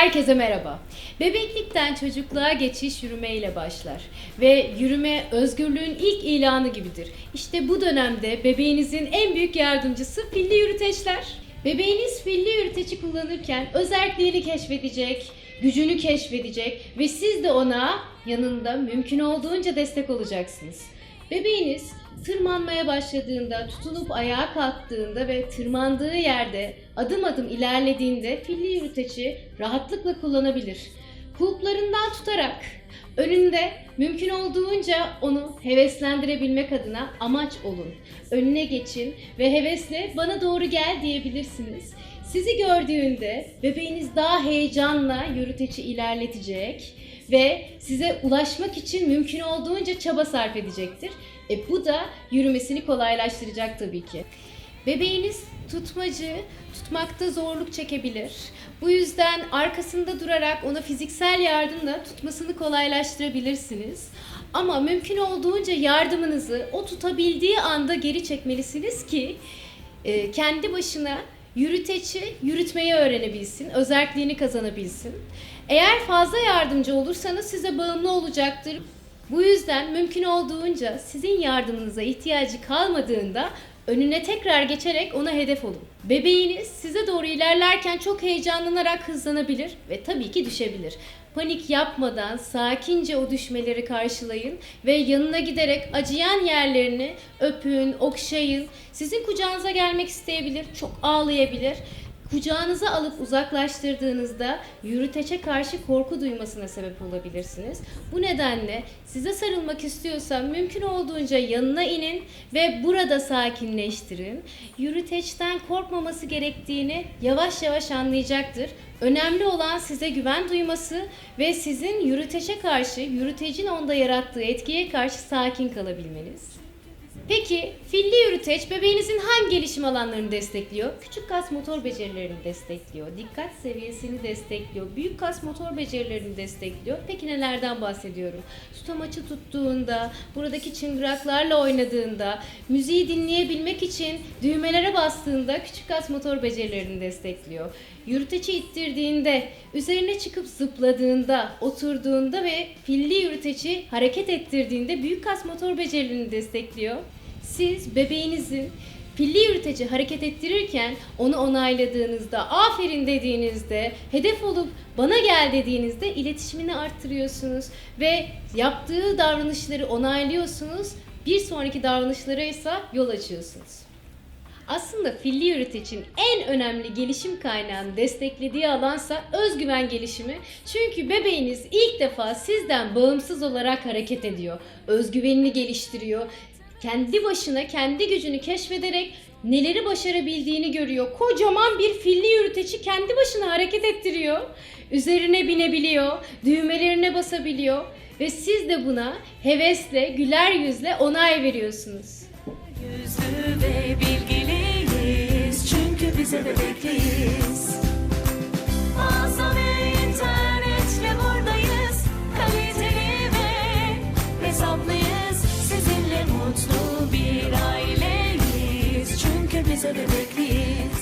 Herkese merhaba. Bebeklikten çocukluğa geçiş yürümeyle başlar ve yürüme özgürlüğün ilk ilanı gibidir. İşte bu dönemde bebeğinizin en büyük yardımcısı filli yürüteçler. Bebeğiniz filli yürüteci kullanırken özelliklerini keşfedecek, gücünü keşfedecek ve siz de ona yanında mümkün olduğunca destek olacaksınız. Bebeğiniz tırmanmaya başladığında, tutunup ayağa kalktığında ve tırmandığı yerde adım adım ilerlediğinde filli yürüteci rahatlıkla kullanabilir. Kulplarından tutarak önünde mümkün olduğunca onu heveslendirebilmek adına amaç olun. Önüne geçin ve hevesle bana doğru gel diyebilirsiniz. Sizi gördüğünde bebeğiniz daha heyecanla yürüteci ilerletecek ve size ulaşmak için mümkün olduğunca çaba sarf edecektir. E bu da yürümesini kolaylaştıracak tabii ki. Bebeğiniz tutmacı, tutmakta zorluk çekebilir. Bu yüzden arkasında durarak ona fiziksel yardımla tutmasını kolaylaştırabilirsiniz. Ama mümkün olduğunca yardımınızı o tutabildiği anda geri çekmelisiniz ki e, kendi başına yürüteci yürütmeyi öğrenebilsin, özelliğini kazanabilsin. Eğer fazla yardımcı olursanız size bağımlı olacaktır. Bu yüzden mümkün olduğunca sizin yardımınıza ihtiyacı kalmadığında önüne tekrar geçerek ona hedef olun. Bebeğiniz size doğru ilerlerken çok heyecanlanarak hızlanabilir ve tabii ki düşebilir. Panik yapmadan sakince o düşmeleri karşılayın ve yanına giderek acıyan yerlerini öpün, okşayın. Sizin kucağınıza gelmek isteyebilir, çok ağlayabilir. Kucağınıza alıp uzaklaştırdığınızda yürüteçe karşı korku duymasına sebep olabilirsiniz. Bu nedenle size sarılmak istiyorsa mümkün olduğunca yanına inin ve burada sakinleştirin. Yürüteçten korkmaması gerektiğini yavaş yavaş anlayacaktır. Önemli olan size güven duyması ve sizin yürüteçe karşı, yürütecin onda yarattığı etkiye karşı sakin kalabilmeniz. Peki filli yürüteç bebeğinizin hangi gelişim alanlarını destekliyor? Küçük kas motor becerilerini destekliyor, dikkat seviyesini destekliyor, büyük kas motor becerilerini destekliyor. Peki nelerden bahsediyorum? Tutamaçı tuttuğunda, buradaki çıngıraklarla oynadığında, müziği dinleyebilmek için düğmelere bastığında küçük kas motor becerilerini destekliyor. Yürüteci ittirdiğinde, üzerine çıkıp zıpladığında, oturduğunda ve filli yürüteci hareket ettirdiğinde büyük kas motor becerilerini destekliyor. Siz bebeğinizin pilli yürüteci hareket ettirirken onu onayladığınızda, aferin dediğinizde, hedef olup bana gel dediğinizde iletişimini arttırıyorsunuz ve yaptığı davranışları onaylıyorsunuz. Bir sonraki davranışlara ise yol açıyorsunuz. Aslında filli yürütecin en önemli gelişim kaynağını desteklediği alansa özgüven gelişimi. Çünkü bebeğiniz ilk defa sizden bağımsız olarak hareket ediyor. Özgüvenini geliştiriyor. Kendi başına kendi gücünü keşfederek neleri başarabildiğini görüyor. Kocaman bir filli yürüteci kendi başına hareket ettiriyor. Üzerine binebiliyor, düğmelerine basabiliyor ve siz de buna hevesle, güler yüzle onay veriyorsunuz. Yüzlü ve bilgiliyiz çünkü bize bebekliyiz. So bize the bekliyiz